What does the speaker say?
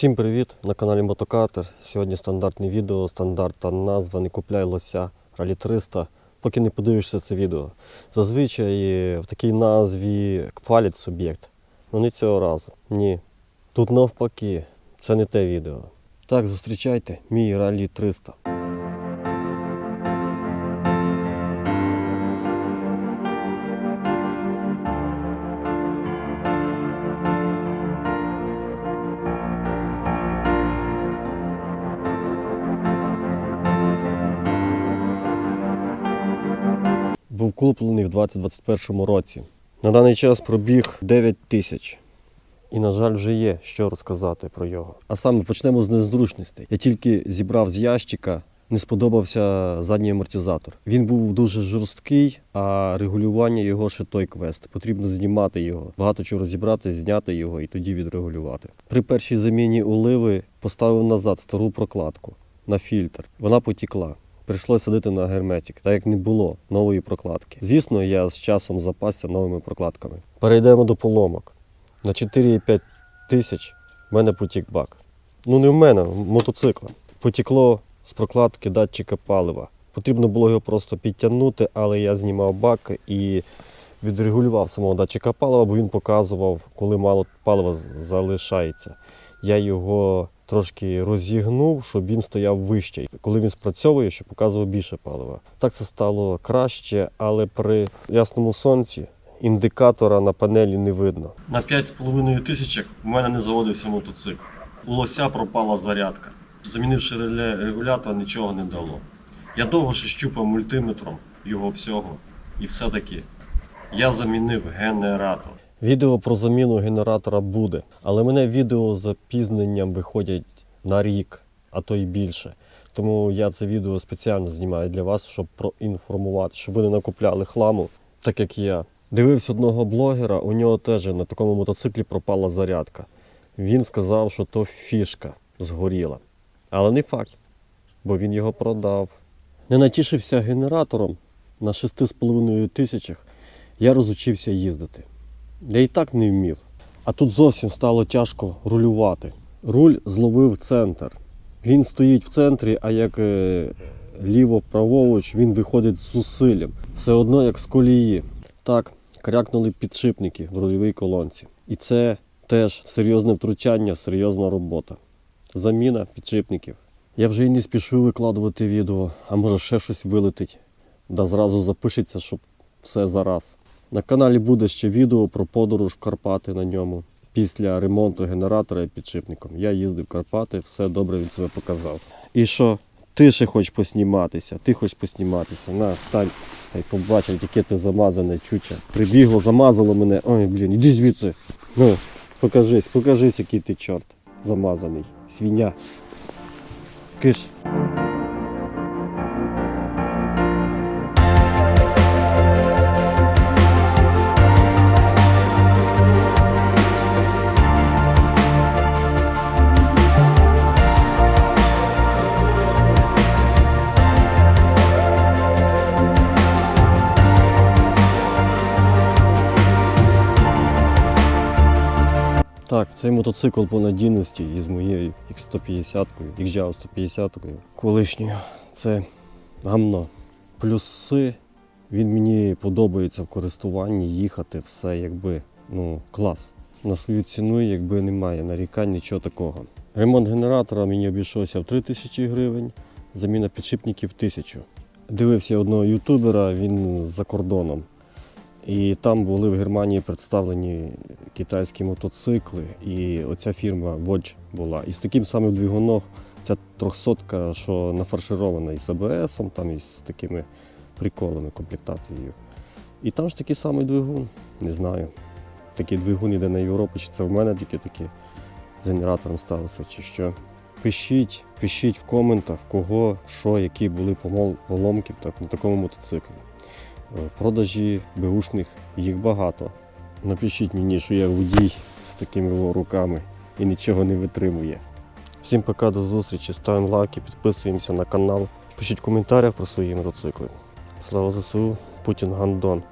Всім привіт на каналі Мотокатер. Сьогодні стандартне відео, стандартна назва Не купляй лося Ралі 300. Поки не подивишся це відео. Зазвичай е, в такій назві хвалять суб'єкт. Ну не цього разу. Ні. Тут навпаки, це не те відео. Так, зустрічайте, мій Ралі 300. Куплений в 2021 році. На даний час пробіг 9 тисяч. І, на жаль, вже є що розказати про його. А саме почнемо з незручностей. Я тільки зібрав з ящика, не сподобався задній амортизатор. Він був дуже жорсткий, а регулювання його ще той квест. Потрібно знімати його. Багато чого розібрати, зняти його і тоді відрегулювати. При першій заміні оливи поставив назад стару прокладку на фільтр. Вона потікла. Прийшлося садити на герметик, так як не було нової прокладки. Звісно, я з часом запасся новими прокладками. Перейдемо до поломок. На 4,5 тисяч в мене потік бак. Ну не в мене, в мотоцикла. Потікло з прокладки датчика палива. Потрібно було його просто підтягнути, але я знімав бак і відрегулював самого датчика палива, бо він показував, коли мало палива залишається. Я його трошки розігнув, щоб він стояв вище. Коли він спрацьовує, щоб показував більше палива. Так це стало краще, але при ясному сонці індикатора на панелі не видно. На 5,5 тисячах в мене не заводився мотоцикл. У лося пропала зарядка. Замінивши реле регулятор, нічого не дало. Я довго ще щупав мультиметром його всього. І все-таки я замінив генератор. Відео про заміну генератора буде, але мене відео з запізненням виходять на рік, а то й більше. Тому я це відео спеціально знімаю для вас, щоб проінформувати, щоб ви не накупляли хламу, так як я. Дивився одного блогера, у нього теж на такому мотоциклі пропала зарядка. Він сказав, що то фішка згоріла. Але не факт, бо він його продав. Не натішився генератором на 6,5 тисячах, я розучився їздити. Я і так не вмів. А тут зовсім стало тяжко рулювати. Руль зловив центр. Він стоїть в центрі, а як е, ліво-праворуч він виходить з зусиллям. Все одно як з колії. Так, крякнули підшипники в рульовій колонці. І це теж серйозне втручання, серйозна робота. Заміна підшипників. Я вже і не спішу викладувати відео, а може ще щось вилетить. Да зразу запишеться, щоб все зараз. На каналі буде ще відео про подорож в Карпати на ньому. Після ремонту генератора і підшипником. Я їздив в Карпати, все добре від себе показав. І що? Ти ще хочеш посніматися, ти хочеш посніматися. На, стань, хай побачать, яке ти замазане чуче. Прибігло, замазало мене. Ой, блін, іди звідси. Ну, покажись, покажись, який ти чорт замазаний. Свиня. Киш. Так, цей мотоцикл по надійності із моєю X150, XJAO 150 колишньою. Це гамно. Плюси він мені подобається в користуванні, їхати, все якби ну, клас. На свою ціну якби немає нарікань, нічого такого. Ремонт генератора мені обійшовся в 3 тисячі гривень, заміна підшипників 1000. Дивився одного ютубера, він за кордоном. І там були в Германії представлені китайські мотоцикли, і оця фірма Водж була. І з таким самим двигуном ця трьохсотка, що нафарширована із АБС, там із такими приколами, комплектацією. І там ж такий самий двигун, не знаю. Такий двигун іде на Європу, чи це в мене тільки такі з генератором сталося, чи що. Пишіть, пишіть в коментах, кого, що, які були помол- поломки на такому мотоциклі. Е, Продажі беушних їх багато. Напишіть мені, що я водій з такими руками і нічого не витримує. Всім пока, до зустрічі, ставимо лайки, підписуємося на канал. Пишіть в коментарях про свої мотоцикли. Слава ЗСУ, Путін Гандон.